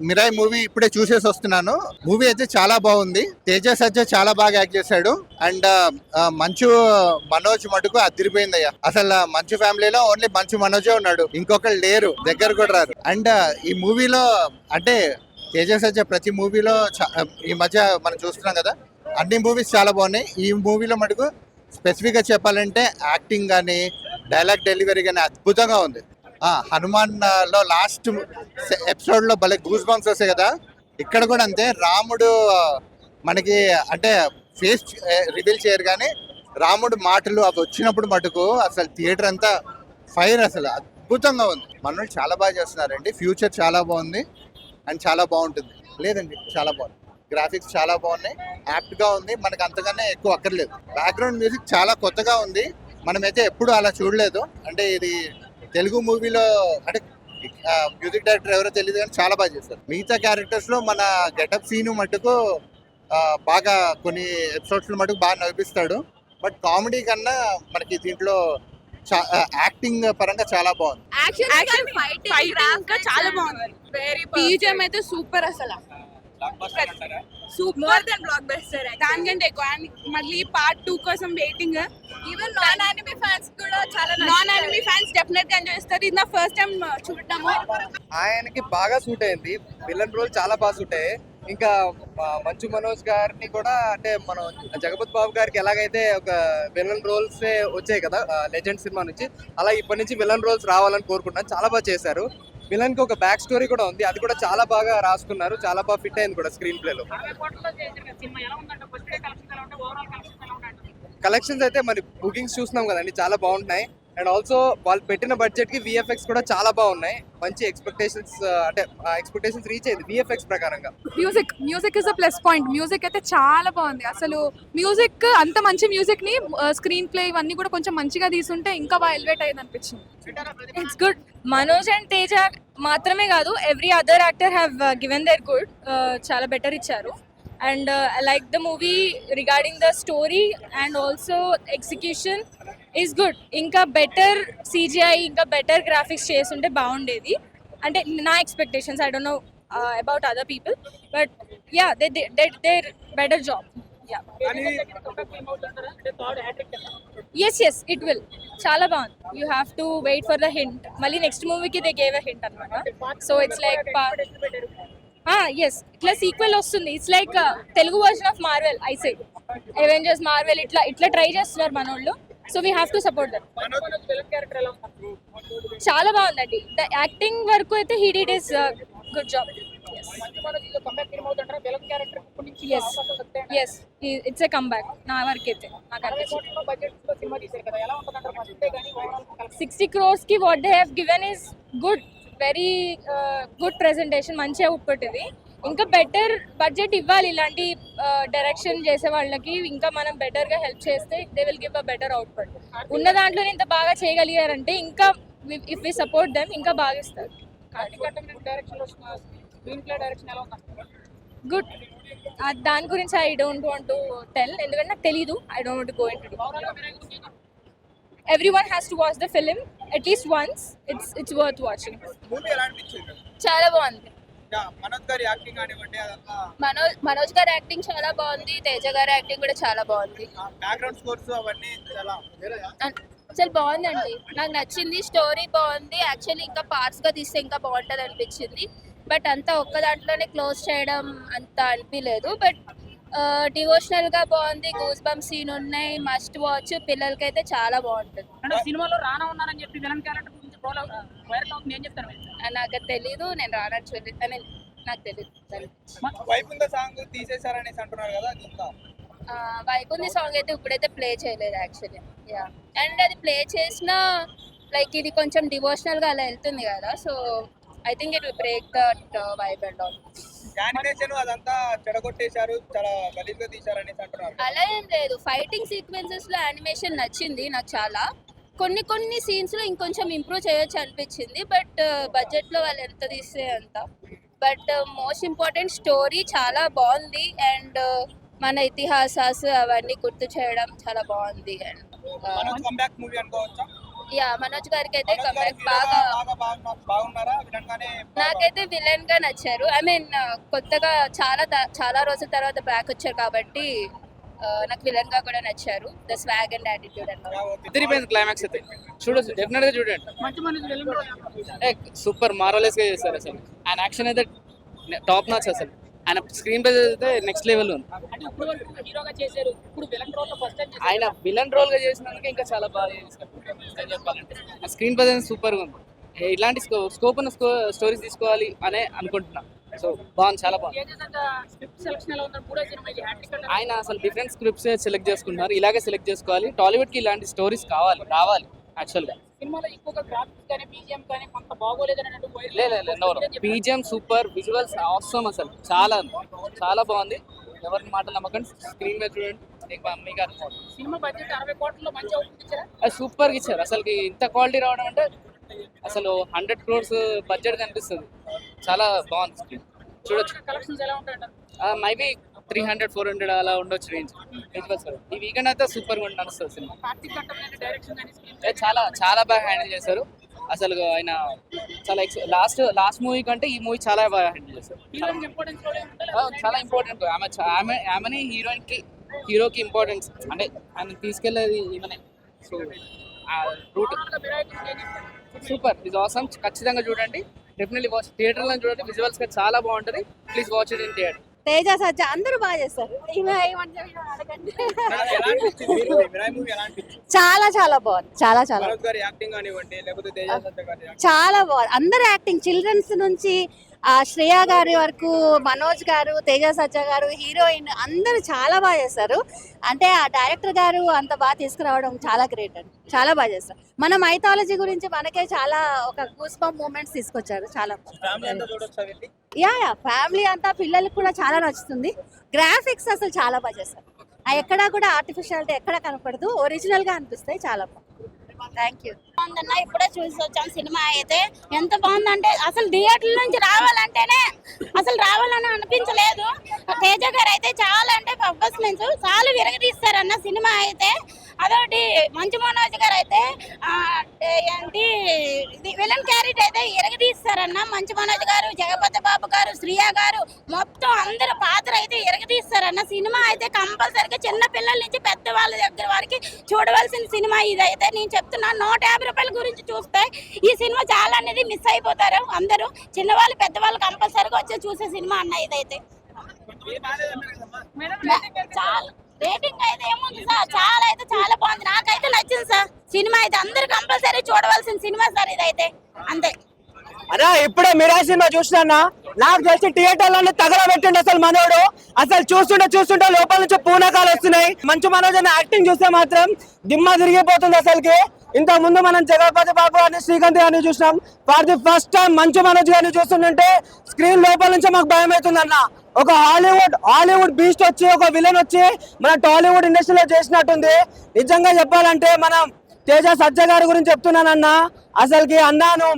Mirai movie ఇప్పుడే చూసేసి వస్తున్నాను. మూవీ అయితే చాలా బాగుంది. తేజ సజ్జ చాలా బాగా యాక్ట్ చేశాడు. అండ్ మంచు మనోజ్ మటుకు అదిరిపోయిందయ్యా అసలు మంచు ఫ్యామిలీలో ఓన్లీ మంచు మనోజే ఉన్నాడు. ఇంకొకరు లేరు. దగ్గర కూడా రారు. అండ్ ఈ మూవీలో అంటే తేజ సజ్జ ప్రతి మూవీలో ఈ మధ్య మనం చూస్తున్నాం కదా అన్ని మూవీస్ చాలా బాగున్నాయి. ఈ మూవీలో మటుకు స్పెసిఫిక్గా చెప్పాలంటే యాక్టింగ్ కానీ డైలాగ్ డెలివరీ కానీ అద్భుతంగా ఉంది. హనుమాన్లో లాస్ట్ ఎపిసోడ్లో భలే గూస్ బాంబ్స్ వస్తాయి కదా. ఇక్కడ కూడా అంతే రాముడు మనకి అంటే ఫేస్ రివీల్ చేయరు కానీ రాముడు మాటలు అవి వచ్చినప్పుడు మటుకు అసలు థియేటర్ అంతా ఫైర్ అసలు అద్భుతంగా ఉంది. మనోళ్ళు చాలా బాగా చేస్తున్నారండి. ఫ్యూచర్ చాలా బాగుంది అండ్ చాలా బాగుంటుంది. లేదండి చాలా బాగుంది. గ్రాఫిక్స్ చాలా బాగున్నాయి. యాప్ట్గా ఉంది. మనకు అంతకన్నా ఎక్కువ అక్కర్లేదు. బ్యాక్గ్రౌండ్ మ్యూజిక్ చాలా కొత్తగా ఉంది. మనమైతే ఎప్పుడు అలా చూడలేదు. అంటే ఇది తెలుగు మూవీలో అంటే మ్యూజిక్ డైరెక్టర్ ఎవరో తెలియదు కానీ చాలా బాగా చేస్తారు మిగతా క్యారెక్టర్స్లో మన గెటప్ సీన్ మటుకు బాగా కొన్ని ఎపిసోడ్స్లో మటుకు బాగా నవ్విస్తాడు బట్ కామెడీ కన్నా మనకి దీంట్లో యాక్టింగ్ పరంగా చాలా బాగుంది. యాక్షన్ యాక్షన్ ఫైటింగ్ ఇంకా చాలా బాగుంది. వెరీ బీజిఎం అయితే సూపర్ అసలు. సూపర్ దెన్ బ్లాక్ బస్టర్ దానికంటే ఎక్కువ. మళ్ళీ పార్ట్ టూ కోసం waiting even non anime fans కూడా చాలా నాన్ అనిమీ ఫ్యాన్స్ డెఫినెట్గా ఎంజాయ్ చేస్తారు. ఇది నా ఫస్ట్ టైం చూడటము ఆయనకి బాగా సూట్ అయింది. విలన్ రోల్ చాలా బాగా సూట్ అయ్యాయి. ఇంకా మంచు మనోజ్ గారిని కూడా అంటే మనం జగపతి బాబు గారికి ఎలాగైతే ఒక విలన్ రోల్స్ వచ్చాయి కదా లెజెండ్ సినిమా నుంచి అలా ఇప్పటి నుంచి విలన్ రోల్స్ రావాలని కోరుకుంటున్నాను. చాలా బాగా చేశారు. విలన్కి ఒక బ్యాక్ స్టోరీ కూడా ఉంది. అది కూడా చాలా బాగా రాసుకున్నారు. చాలా బాగా ఫిట్ అయింది కూడా స్క్రీన్ ప్లే లో. కలెక్షన్స్ అయితే మరి బుకింగ్స్ చూస్తున్నాం కదండి. చాలా బాగుంటున్నాయి. అండ్ ఆల్సో వాళ్ళు పెట్టిన బడ్జెట్కి విఎఫ్ఎక్స్ కూడా చాలా బాగున్నాయి. మంచి ఎక్స్పెక్టేషన్స్ అంటే ఎక్స్పెక్టేషన్స్ రీచ్ అయింది విఎఫ్ఎక్స్ ప్రకారంగా. Music music is a plus point music అయితే చాలా బాగుంది. అసలు మ్యూజిక్ అంత మంచి మ్యూజిక్ని స్క్రీన్ ప్లే ఇవన్నీ కూడా కొంచెం మంచిగా తీసుంటే ఇంకా బాగా ఎలివేట్ అయ్యేది అనిపించింది. It's good Manoj and Teja మాత్రమే కాదు every other actor have given their good చాలా బెటర్ ఇచ్చారు. And like the movie regarding the story and also execution is good ఇంకా బెటర్ సిజిఐ ఇంకా బెటర్ గ్రాఫిక్స్ చేస్తుంటే బాగుండేది. అంటే నా expectations I don't know about other people but yeah they they their better job yes yes it will చాలా బాగుంది. You have to wait for the hint మళ్ళీ next మూవీకి దే గేవ్ అ హింట్ అనమాట so it's like yes ఇట్లా sequel వస్తుంది. It's like Telugu version of Marvel ఐసే Avengers Marvel ఇట్లా ఇట్లా try చేస్తున్నారు మన వాళ్ళు so we have to support that చాలా బాగుందండి. ద యాక్టింగ్ వరకు అయితే he did is good job as it's a come back నా వరకు అయితే. నాకు sixty క్రోర్స్కి what they have given is good very good presentation మంచిగా ఉప్పటిది ఇంకా బెటర్ బడ్జెట్ ఇవ్వాలి ఇలాంటి డైరెక్షన్ చేసే వాళ్ళకి. ఇంకా మనం బెటర్గా హెల్ప్ చేస్తే they will give a better output. ఉన్న దాంట్లో ఇంత బాగా చేయగలిగారంటే ఇంకా ఇఫ్ వి సపోర్ట్ దెమ్ ఇంకా బాగా ఇస్తారు. గుడ్. దాని గురించి I don't want to tell. ఎందుకంటే నాకు తెలీదు. I don't want go in everyone has to watch the film. At least once it's it's worth watching movie ఎలా అనిపించింది? చాలా బాగుంది. మనోజ్ గారి యాక్టింగ్ కానివ్వండి మనోజ్ మనోజ్ గారి యాక్టింగ్ చాలా బాగుంది తేజ గారి యాక్టింగ్ కూడా చాలా బాగుంది. బ్యాక్గ్రౌండ్ స్కోర్స్ అవన్నీ చాలా అసలు బాగుందండి. నాకు నచ్చింది స్టోరీ బాగుంది యాక్చువల్లీ ఇంకా పార్ట్స్గా తీస్తే ఇంకా బాగుంటది అనిపించింది. బట్ అంతా ఒక్క దాంట్లోనే క్లోజ్ చేయడం అంత అనిపించలేదు బట్ డివోషనల్గా బాగుంది గూస్ బమ్ సీన్ ఉన్నాయి మస్ట్ వాచ్ పిల్లలకైతే చాలా బాగుంటుంది అంటే సినిమాలో రానా ఉన్నారని చెప్పి విలన్ క్యారెక్టర్ గురించి వైరల్ అవుతుంది ఏం చెప్తారు? ఆ, నాకు తెలీదు నేను రానట్టు చూడలేదు. మీన్ నాకు గురించి. వైపుంద సాంగ్ తీసేశారనేసి అంటున్నారు కదా వైకుంది సాంగ్ అయితే ఇప్పుడైతే ప్లే చేయలేదు యాక్చువల్లీ. యా అండ్ అది ప్లే చేసిన లైక్ ఇది కొంచెం డివోషనల్గా అలా వెళ్తుంది కదా so I think it will break that vibe and all. Animation అదంతా చెడగొట్టేశారు చాలా గలీజ్గా తీశారనేసి అంటున్నారు. అలా ఏం లేదు. ఫైటింగ్ సీక్వెన్సెస్లో యానిమేషన్ నచ్చింది నాకు చాలా. కొన్ని కొన్ని సీన్స్లో ఇంకొంచెం ఇంప్రూవ్ చేయొచ్చు అనిపించింది బట్ బడ్జెట్లో వాళ్ళు ఎంత తీస్తే అంత. బట్ మోస్ట్ ఇంపార్టెంట్ స్టోరీ చాలా బాగుంది అండ్ మన ఇతిహాసాస్ అవన్నీ గుర్తు చేయడం చాలా బాగుంది అండ్ కంబ్యాక్ మూవీ అనుకోవచ్చా? యా మనోజ్ గారికి అయితే హీరోగా బాగా నాకైతే విలన్గా నచ్చారు. ఐ మీన్ కొత్తగా చాలా చాలా రోజుల తర్వాత బ్యాక్ వచ్చారు కాబట్టి నాకు విలన్గా కూడా నచ్చారు. ద స్వాగ్ అండ్ యాటిట్యూడ్ అన్నమాట తిరిగిపోయింది క్లైమాక్స్ అయితే. చూడొచ్చు డెఫినెట్గా చూడండి సూపర్ మారలెస్గా చేస్తారు అసలు. ఆయన యాక్షన్ అయితే టాప్ నాచ్ అసలు. ఆయన స్క్రీన్ ప్రెస్ అయితే నెక్స్ట్ లెవెల్ ఉంది. ఆయన విలన్ రోల్గా చేసినందుకు ఇంకా చాలా బాగా చెప్పాలంటే. స్క్రీన్ ప్రెజెన్స్ సూపర్గా ఉంది. ఇలాంటి స్కోప్ ఉన్న స్టోరీస్ తీసుకోవాలి అనే అనుకుంటున్నా. సో బాగుంది చాలా బాగుంది. ఆయన అసలు డిఫరెంట్ స్క్రిప్ట్స్ సెలెక్ట్ చేసుకుంటున్నారు. ఇలాగే సెలెక్ట్ చేసుకోవాలి. టాలీవుడ్కి ఇలాంటి స్టోరీస్ కావాలి రావాలి. యాక్చువల్గా సినిమాలో ఎక్కువగా గ్రాఫిక్స్ కానీ బీజిఎం కానీ కొంత బాగోలేదని బీజిఎం సూపర్ విజువల్స్ అవసరం అసలు. చాలా చాలా బాగుంది. ఎవరిని మాటలు నమ్మకండి. స్క్రీన్ మీద చూడండి. సినిమా బడ్జెట్ అరవై కోట్లలో మంచి అవుతుంది ఇచ్చారా? అది సూపర్ ఇచ్చారు. అసలు ఇంత క్వాలిటీ రావడం అంటే అసలు హండ్రెడ్ క్రోర్స్ బడ్జెట్ కనిపిస్తుంది. చాలా బాగుంది చూడొచ్చు. Maybe three hundred four hundred అలా ఉండొచ్చు రేంజ్ ఈ వీకెండ్ అయితే సూపర్గా సినిమా. కానీ స్క్రీన్ ఏ చాలా చాలా బాగా హ్యాండిల్ చేశారు. అసలు ఆయన చాలా లాస్ట్ లాస్ట్ మూవీ కంటే ఈ మూవీ చాలా బాగా హ్యాండిల్ చేశారు. చాలా ఇంపార్టెంట్ ఆమె ఆమె ఆమెని హీరోయిన్కి హీరోకి ఇంపార్టెన్స్ అంటే ఆయన తీసుకెళ్ళేది ఈమెనే. సో రూట్ సూపర్ ఇది అవసరం ఖచ్చితంగా చూడండి. డెఫినెట్లీ వాచ్ థియేటర్లో చూడండి. విజువల్స్గా చాలా బాగుంటది. Please watch it in theatre Teja Sajja అందరూ బాగా చేస్తారు. చాలా చాలా బాగుంది. చాలా చాలా. చాలా బాగుంది. అందరు యాక్టింగ్ చిల్డ్రన్స్ నుంచి శ్రేయ గారి వరకు మనోజ్ గారు తేజ సజ్జ గారు హీరోయిన్ అందరూ చాలా బాగా చేస్తారు. అంటే ఆ డైరెక్టర్ గారు అంత బాగా తీసుకురావడం చాలా గ్రేట్ అండి. చాలా బాగా చేస్తారు. మన మైథాలజీ గురించి మనకే చాలా ఒక గూస్ బంప్ మూమెంట్స్ తీసుకొచ్చారు చాలా. Yeah yeah. ఫ్యామిలీ అంతా పిల్లలకి కూడా చాలా నచ్చుతుంది. గ్రాఫిక్స్ అసలు చాలా బాగా చేస్తారు. ఎక్కడా కూడా ఆర్టిఫిషియాలిటీ ఎక్కడ కనపడదు. ఒరిజినల్గా అనిపిస్తాయి చాలా బాగుంది థ్యాంక్ యూ బాగుందన్న ఇప్పుడే చూసి వచ్చాం సినిమా అయితే. ఎంత బాగుందంటే అసలు థియేటర్ నుంచి రావాలంటేనే అసలు రావాలని అనిపించలేదు. తేజ గారు అయితే చాలా అంటే పర్ఫార్మెన్స్ చాలా విరగదీస్తారన్న సినిమా అయితే. అదొకటి మంచు మనోజ్ గారు అయితే ఏంటి విలన్ క్యారెక్టర్ అయితే ఎరగదీస్తారన్న మంచు మనోజ్ గారు జగపతి బాబు గారు శ్రియా గారు మొత్తం అందరు పాత్ర అయితే ఎరగదీస్తారన్న సినిమా అయితే కంపల్సరిగా చిన్న పిల్లల నుంచి పెద్ద వాళ్ళ దగ్గర వరకు చూడవలసిన సినిమా ఇదైతే నేను చెప్తున్నాను నూట యాభై రూపాయల గురించి చూస్తే ఈ సినిమా చాలా అనేది మిస్ అయిపోతారు అందరూ. చిన్నవాళ్ళు పెద్దవాళ్ళు కంపల్సరిగా వచ్చి చూసే సినిమా అన్న ఇదైతే. చాలా రేటింగ్ అయితే ఏముంది సార్? చాలా అయితే చాలా బాగుంది. నాకైతే నచ్చింది సార్. సినిమా అయితే అందరు కంపల్సరీ చూడవలసిన సినిమా సార్ ఇదైతే. అంతే. అరే ఇప్పుడే మిరా సినిమా చూసినా నాకు తెలిసి థియేటర్లోనే తగలబెట్టిండు అసలు మనోడు. అసలు చూస్తుంటే చూస్తుంటే లోపల నుంచి పూనకాలు వస్తున్నాయి. మంచు మనోజ్ అనే యాక్టింగ్ చూస్తే మాత్రం దిమ్మ తిరిగిపోతుంది అసలుకి. ఇంత ముందు మనం జగపతి బాబు గారిని శ్రీకాంత్ గారిని చూసినాం. For the first time Manchu Manoj గారిని చూస్తుంటే స్క్రీన్ లోపల నుంచి మాకు భయం అవుతుంది అన్న ఒక హాలీవుడ్ హాలీవుడ్ బీస్ట్ వచ్చి ఒక విలన్ వచ్చి మన టాలీవుడ్ ఇండస్ట్రీలో చేసినట్టుంది. నిజంగా చెప్పాలంటే మనం తేజ సజ్జ గారి గురించి చెప్తున్నానన్న. అసలుకి అన్నాను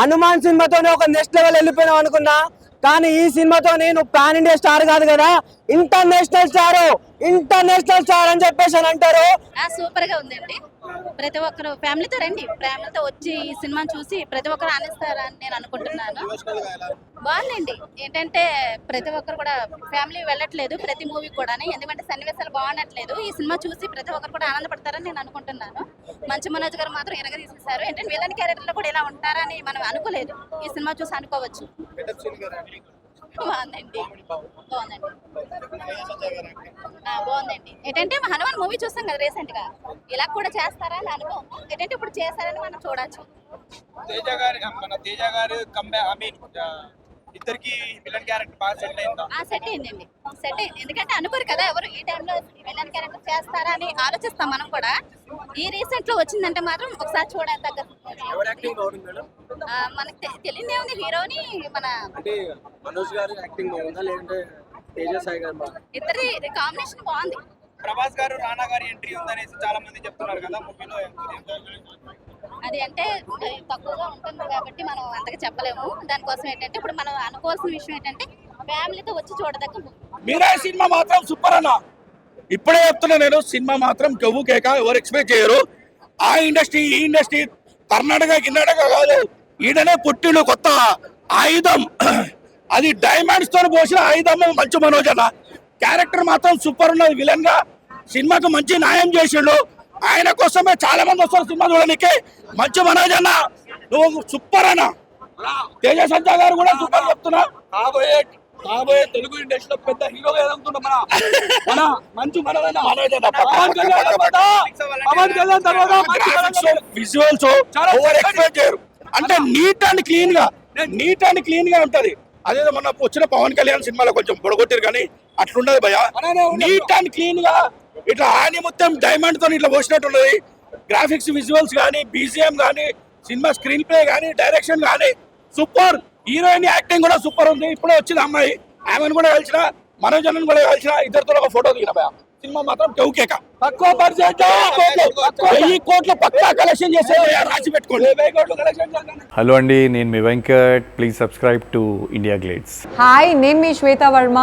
హనుమాన్ సినిమాతోనే ఒక నెక్స్ట్ లెవెల్ వెళ్ళిపోయినావు అనుకున్నా. కానీ ఈ సినిమాతో నేను పాన్ ఇండియా స్టార్ కాదు కదా ఇంటర్నేషనల్ స్టార్ ఇంటర్నేషనల్ స్టార్ అని చెప్పేసి అని అంటారు. సూపర్గా ఉందండి. ప్రతి ఒక్కరు ఫ్యామిలీతో రండి. ఫ్యామిలీతో వచ్చి ఈ సినిమా చూసి ప్రతి ఒక్కరు ఆనిస్తారని నేను అనుకుంటున్నాను. బాగుందండి. ఏంటంటే ప్రతి ఒక్కరు కూడా ఫ్యామిలీ వెళ్ళట్లేదు ప్రతి మూవీ కూడా ఎందుకంటే సన్నివేశాలు బాగుండట్లేదు. ఈ సినిమా చూసి ప్రతి ఒక్కరు కూడా ఆనందపడతారని నేను అనుకుంటున్నాను. మంచి మనోజ్ గారు మాత్రం ఇరగ తీసేశారు ఏంటంటే విలన్ క్యారెక్టర్లో కూడా ఇలా ఉంటారని మనం అనుకోలేదు. ఈ సినిమా చూసి అనుకోవచ్చు. బాగుందండి. ఏంటంటే హనుమాన్ మూవీ చూస్తాం కదా రీసెంట్గా ఇలా కూడా చేస్తారా అని అనుకోము ఏంటంటే ఇప్పుడు చేస్తారని మనం చూడొచ్చు. తేజ గారి మన తేజ గారు కంబే ఐ మీన్ ఇద్దరికి విలన్ క్యారెక్టర్ బాగా సెట్ అయిందా? ఆ సెట్ అయిందండి. సెట్ అయింది. ఎందుకంటే అనుకోరు కదా ఎవరు ఈ టైంలో విలన్ క్యారెక్టర్ చేస్తారా అని ఆలోచిస్తాం మనం కూడా. ఈ రీసెంట్లో వచ్చిందంటే మాత్రం ఒకసారి మేడం? ఆ, మనకి తెలియదే ఉంది హీరోని మన అంటే మనోజ్ గారి యాక్టింగ్ బాగుందా లేదంటే తేజ సాయి గారు ఇద్దరి కాంబినేషన్ బాగుంది. ప్రభాస్ గారు రానా గారి ఎంట్రీ ఉందనేసి చాలా మంది చెప్తున్నారు కదా మూవీలో అది అంటే తక్కువగా ఉంటుంది కాబట్టి మనం అంతగా చెప్పలేము. దానికోసం ఏంటంటే ఇప్పుడు మనం అనుకోవాల్సిన విషయం ఏంటంటే ఫ్యామిలీతో వచ్చి చూడదగ్గ మీరే సినిమా మాత్రం సూపర్ అన్న. ఇప్పుడే చెప్తున్నా నేను సినిమా మాత్రం కెవ్వు కేక ఎవరు ఎక్స్పెక్ట్ చేయరు. ఆ ఇండస్ట్రీ ఈ ఇండస్ట్రీ కర్ణాటక గిన్నటక కాదు. ఈడనే పుట్టిండు కొత్త ఆయుధం. అది డైమండ్స్తో పోసిన ఆయుధం మంచు మనోజ్ అన్న. క్యారెక్టర్ మాత్రం సూపర్ ఉన్నది విలన్గా. సినిమాకు మంచి న్యాయం చేసిండు. ఆయన కోసమే చాలా మంది వస్తారు సినిమా చూడడానికి. మంచు మనోజ్ అన్న. నువ్వు సూపర్ అన్న. తేజ సంజా గారు కూడా సూపర్ చెప్తున్నా. కాబోయే కాబోయే తెలుగు ఇండస్ట్రీలో పెద్ద హీరోగా ఎదుగుతున్నా మన? మన మంచు మనోజ్ మనోజ్ అన్న పక్క- పవన్ కళ్యాణ్ పక్క- తర్వాత. విజువల్స్ ఓవర్ చేయరు. అంటే నీట్ అండ్ క్లీన్గా నీట్ అండ్ క్లీన్గా ఉంటది. అదేదో మొన్న వచ్చిన పవన్ కళ్యాణ్ సినిమాలో కొంచెం పొడగొట్టారు కానీ అట్లుండదు భయ. నీట్ అండ్ క్లీన్గా ఇట్లా ఆని మొత్తం డైమండ్తో ఇట్లా పోసినట్టు ఉన్నది గ్రాఫిక్స్ విజువల్స్ కానీ బీజిఎం కానీ సినిమా స్క్రీన్ ప్లే కానీ డైరెక్షన్ కానీ సూపర్ హీరోయిన్ యాక్టింగ్ కూడా సూపర్ ఉంది. ఇప్పుడే వచ్చింది అమ్మాయి. ఆమెను కూడా కలిసిన మనోజ్ అన్నను కూడా కలిసిన ఇద్దరితో ఒక ఫోటో దిగిన సినిమా మాత్రం టౌకేక తక్కువ బడ్జెట్ వెయ్యి కోట్ల పక్కా కలెక్షన్ చేసే రాసి పెట్టుకోండి. వెయ్యి కోట్లు కలెక్షన్ చేస్తాను హలో అండి నేను మీ Venkat. Please subscribe to India Glitz hi name me Shweta Varma.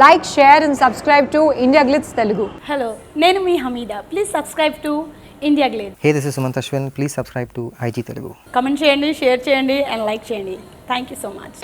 Like share and subscribe to India Glitz Telugu hello నేను మీ Hameeda. Please subscribe to India Glitz hey this is Sumanth Ashwin please subscribe to IG Telugu comment చేయండి share చేయండి and like చేయండి. Thank you so much